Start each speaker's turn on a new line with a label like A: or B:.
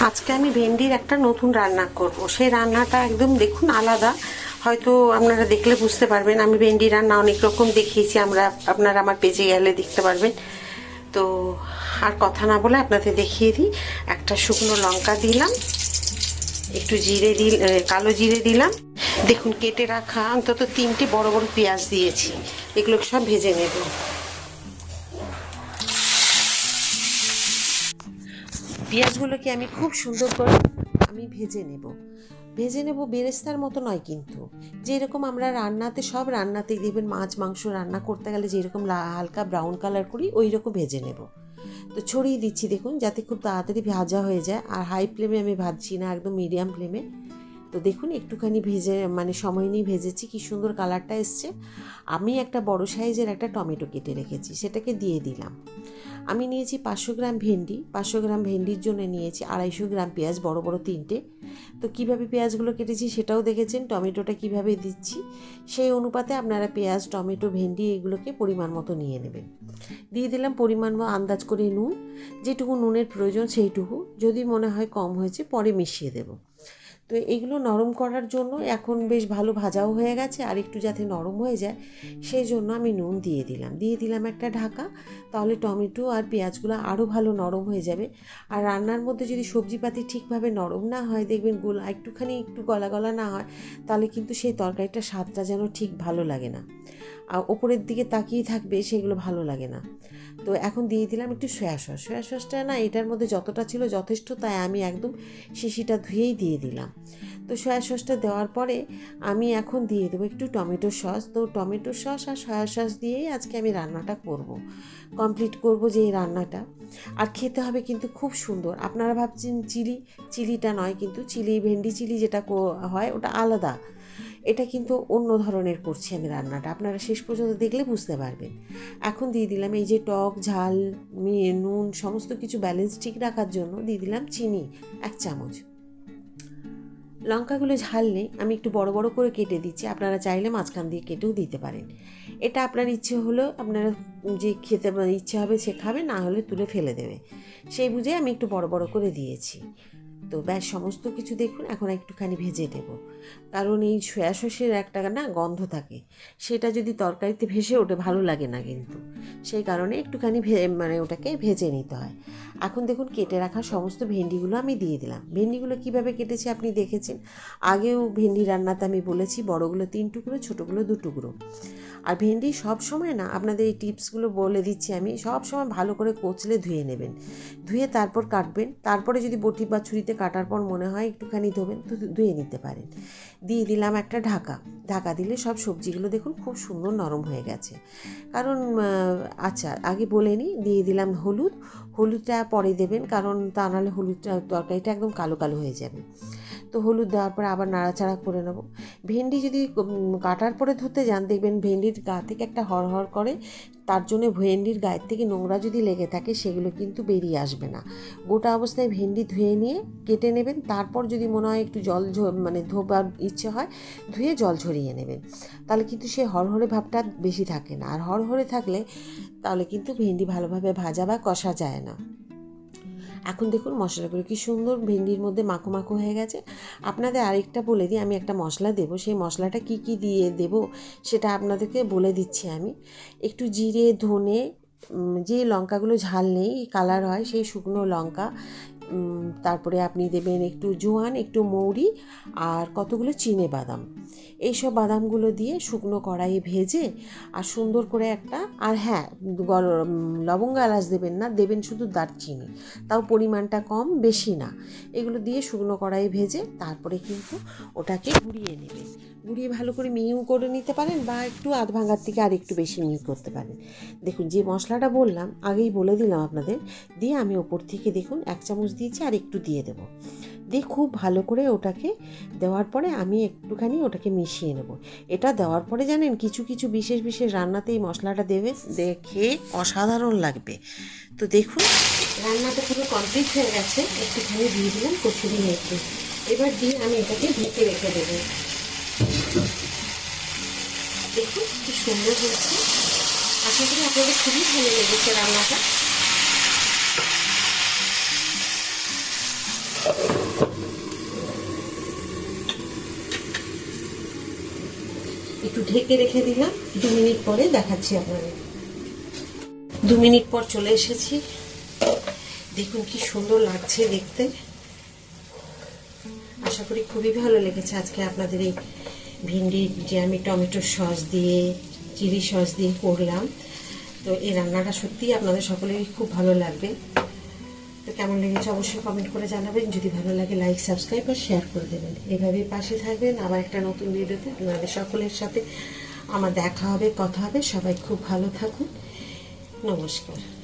A: আজকে আমি ভেন্ডির একটা নতুন রান্না করব। সেই রান্নাটা একদম দেখুন আলাদা। হয়তো আপনারা দেখলে বুঝতে পারবেন, আমি ভেন্ডি রান্না অনেক রকম দেখিয়েছি, আমরা, আপনারা আমার পেজে গেলে দেখতে পারবেন। তো আর কথা না বলে আপনাদের দেখিয়ে দিই। একটা শুকনো লঙ্কা দিলাম, একটু জিরে দিল কালো জিরে দিলাম। দেখুন কেটে রাখা অন্তত তিনটে বড় বড় পেঁয়াজ দিয়েছি এগুলো সব ভেজে নেব। পেঁয়াজগুলোকে আমি খুব সুন্দর করে আমি ভেজে নেব। ভেজে নেব বেরেস্তার মতো নয় কিন্তু। যেরকম আমরা রান্নাতে, সব রান্নাতেই দেখবেন মাছ, মাংস রান্না করতে গেলে যেরকম হালকা ব্রাউন কালার করি ওই রকম ভেজে নেব। তো ছড়িয়ে দিচ্ছি দেখুন, যাতে খুব তাড়াতাড়ি ভাজা হয়ে যায়। আর হাই ফ্লেমে আমি ভাজছি না, একদম মিডিয়াম ফ্লেমে তো দেখুন, একটুখানি ভেজে মানে সময় নিয়ে ভেজেছি, কি সুন্দর কালারটা এসছে। আমি একটা বড় সাইজের একটা টমেটো কেটে রেখেছি, সেটাকে দিয়ে দিলাম। আমি নিয়েছি পাঁচশো গ্রাম ভেন্ডি, পাঁচশো গ্রাম ভেন্ডির জন্য নিয়েছি আড়াইশো গ্রাম পেঁয়াজ, বড় বড় তিনটে। তো কীভাবে পেঁয়াজগুলো কেটেছি সেটাও দেখেছেন, টমেটোটা কীভাবে দিচ্ছি সেই অনুপাতে আপনারা পেঁয়াজ, টমেটো, ভেন্ডি এগুলোকে পরিমাণ মতো নিয়ে নেবেন। দিয়ে দিলাম পরিমাণ আন্দাজ করে নুন, যেটুকু নুনের প্রয়োজন সেইটুকু। যদি মনে হয় কম হয়েছে পরে মিশিয়ে দেবো। তো এগুলো নরম করার জন্য এখন বেশ ভালো ভাজাও হয়ে গেছে, আর একটু যাতে নরম হয়ে যায়, সেই জন্য আমি নুন দিয়ে দিলাম। দিয়ে দিলাম একটা ঢাকা, তাহলে টমেটো আর পেঁয়াজগুলো আরও ভালো নরম হয়ে যাবে। আর রান্নার মধ্যে যদি সবজিপাতি ঠিকভাবে নরম না হয়, দেখবেন গোলা, একটুখানি একটু গলা গলা না হয়, তাহলে কিন্তু সেই তরকারিটা স্বাদটা যেন ঠিক ভালো লাগে না। আর ওপরের দিকে তাকিয়ে থাকবে সেগুলো ভালো লাগে না। তো এখন দিয়ে দিলাম একটু সয়া সস সয়া সসটা না এটার মধ্যে যতটা ছিল যথেষ্ট, তাই আমি একদম শিশিটা ধুয়েই দিয়ে দিলাম। তো সয়া সসটা দেওয়ার পরে আমি এখন দিয়ে দেবো একটু টমেটো সস তো টমেটো সস আর সয়া সস দিয়েই আজকে আমি রান্নাটা করব। কমপ্লিট করব যে এই রান্নাটা। আর খেতে হবে কিন্তু খুব সুন্দর। আপনারা ভাবছেন চিলি, চিলিটা নয়, কিন্তু চিলি, ভেন্ডি চিলি যেটা হয় ওটা আলাদা। এটা কিন্তু অন্য ধরনের করছি আমি রান্নাটা। আপনারা শেষ পর্যন্ত দেখলে বুঝতে পারবেন। এখন দিয়ে দিলাম এই যে টক, ঝাল মি- নুন, সমস্ত কিছু ব্যালেন্স ঠিক রাখার জন্য দিয়ে দিলাম চিনি, এক চামচ। লঙ্কাগুলো ঝাল নেই আমি একটু বড় বড় করে কেটে দিচ্ছি, আপনারা চাইলে মাঝখান দিয়ে কেটেও দিতে পারেন। এটা আপনার ইচ্ছে হলো আপনারা যে খেতে ইচ্ছে হবে সে খাবে, না হলে তুলে ফেলে দেবে। সেই বুঝে আমি একটু বড় বড় করে দিয়েছি। তো ব্যাস, সমস্ত কিছু দেখুন, এখন একটুখানি ভেজে দেব কারণ এই সয়া সসের একটা না গন্ধ থাকে, সেটা যদি তরকারিতে ভেসে ওটা ভালো লাগে না কিন্তু। সেই কারণে একটুখানি মানে ওটাকে ভেজে নিতে হয়। এখন দেখুন, কেটে রাখা সমস্ত ভেন্ডিগুলো আমি দিয়ে দিলাম। ভেন্ডিগুলো কীভাবে কেটেছি আপনি দেখেছেন? আগেও ভেন্ডি রান্নাতে আমি বলেছি, বড়গুলো তিন টুকরো, ছোটোগুলো দু টুকরো। আর ভেন্ডি সব সময় না, আপনাদের এই টিপসগুলো বলে দিচ্ছি আমি, সব সময় ভালো করে কচলে ধুয়ে নেবেন। ধুয়ে তারপর কাটবেন, তারপরে যদি বটি বা ছুরিতে কাটার পর মনে হয় একটুখানি ধোবেন ধুয়ে নিতে পারেন। দিয়ে দিলাম একটা ঢাকা। ঢাকা দিলে সব সবজিগুলো দেখুন খুব সুন্দর নরম হয়ে গেছে। কারণ আচ্ছা আগে বলে নিই, দিয়ে দিলাম হলুদ। হলুদটা পরে দেবেন, কারণ তা নাহলে হলুদটা, তরকারিটা একদম কালো কালো হয়ে যাবে। তো হলুদ দেওয়ার পরে আবার নাড়াচাড়া করে নেব। ভেন্ডি যদি কাটার পরে ধুতে যান, দেখবেন ভেন্ডির গা থেকে একটা হরহর করে তার জন্য ভেন্ডির গায়ের থেকে নোংরা যদি লেগে থাকে, সেগুলো কিন্তু বেরিয়ে আসবে না। গোটা অবস্থায় ভেন্ডি ধুয়ে নিয়ে কেটে নেবেন, তারপর যদি মনে হয় একটু জল মানে ধোবার ইচ্ছে হয়, ধুয়ে জল ঝরিয়ে নেবেন। তাহলে কিন্তু সে হরহরে ভাবটা বেশি থাকে না। আর হরহরে থাকলে তাহলে কিন্তু ভেন্ডি ভালোভাবে ভাজা বা কষা যায় না। এখন দেখুন মশলাগুলো কি সুন্দর ভেন্ডির মধ্যে মাখো মাখো হয়ে গেছে। আপনাদের আরেকটা বলে দিই, আমি একটা মশলা দেব। সেই মশলাটা কি কি দিয়ে দেব সেটা আপনাদেরকে বলে দিচ্ছি আমি। একটু জিরে, ধনে যে লঙ্কাগুলো ঝাল নেই, কালার হয় সেই শুকনো লঙ্কা তারপরে আপনি দেবেন একটু জোয়ান, একটু মৌরি আর কতগুলো চিনে বাদাম। এইসব বাদামগুলো দিয়ে শুকনো কড়াইয়ে ভেজে আর সুন্দর করে একটা আর হ্যাঁ লবঙ্গ এলাচ দেবেন না, দেবেন শুধু দারচিনি। তাও পরিমাণটা কম, বেশি না। এগুলো দিয়ে শুকনো কড়াইয়ে ভেজে তারপরে কিন্তু ওটাকে গুঁড়িয়ে নেবেন। গুঁড়িয়ে ভালো করে মিহিও করে নিতে পারেন বা একটু আধ ভাঙার থেকে আর একটু বেশি মিহি করতে পারেন। দেখুন, যে মশলাটা বললাম, আগেই বলে দিলাম আপনাদের, দিয়ে আমি ওপর থেকে দেখুন, এক চামচ দিয়েছি আর একটু দিয়ে দেবো। দিয়ে খুব ভালো করে ওটাকে দেওয়ার পরে আমি একটুখানি ওটাকে মিশিয়ে নেব। এটা দেওয়ার পরে জানেন কিছু কিছু বিশেষ বিশেষ রান্নাতে এই মশলাটা দেবে, দেখে অসাধারণ লাগবে। তো দেখুন, রান্নাটা পুরো কমপ্লিট হয়ে গেছে। একটুখানি দিয়ে দিলাম কচুরি মেথি। এবার দিয়ে আমি এটাকে ঢেকে রেখে দেবো। দেখুন কি সুন্দর হয়েছে। আশা করি আপনাদের খুবই ভালো লেগেছে রান্নাটা। একটু ঢেকে রেখে দিলাম। দু মিনিট পরে দেখাচ্ছি আপনাদের। দু মিনিট পর চলে এসেছি। দেখুন কি সুন্দর লাগছে দেখতে। আশা করি খুবই ভালো লেগেছে আজকে আপনাদের এই ভিন্ডির যে আমি টমেটো সস দিয়ে, চিলি সস দিয়ে করলাম। তো এই রান্নাটা সত্যিই আপনাদের সকলেরই খুব ভালো লাগবে। তো কেমন লেগেছে অবশ্যই কমেন্ট করে জানাবেন। যদি ভালো লাগে লাইক সাবস্ক্রাইব আর শেয়ার করে দেবেন। এভাবেই পাশে থাকবেন। আবার একটা নতুন ভিডিওতে আপনাদের সকলের সাথে আমার দেখা হবে, কথা হবে। সবাই খুব ভালো থাকুন। নমস্কার।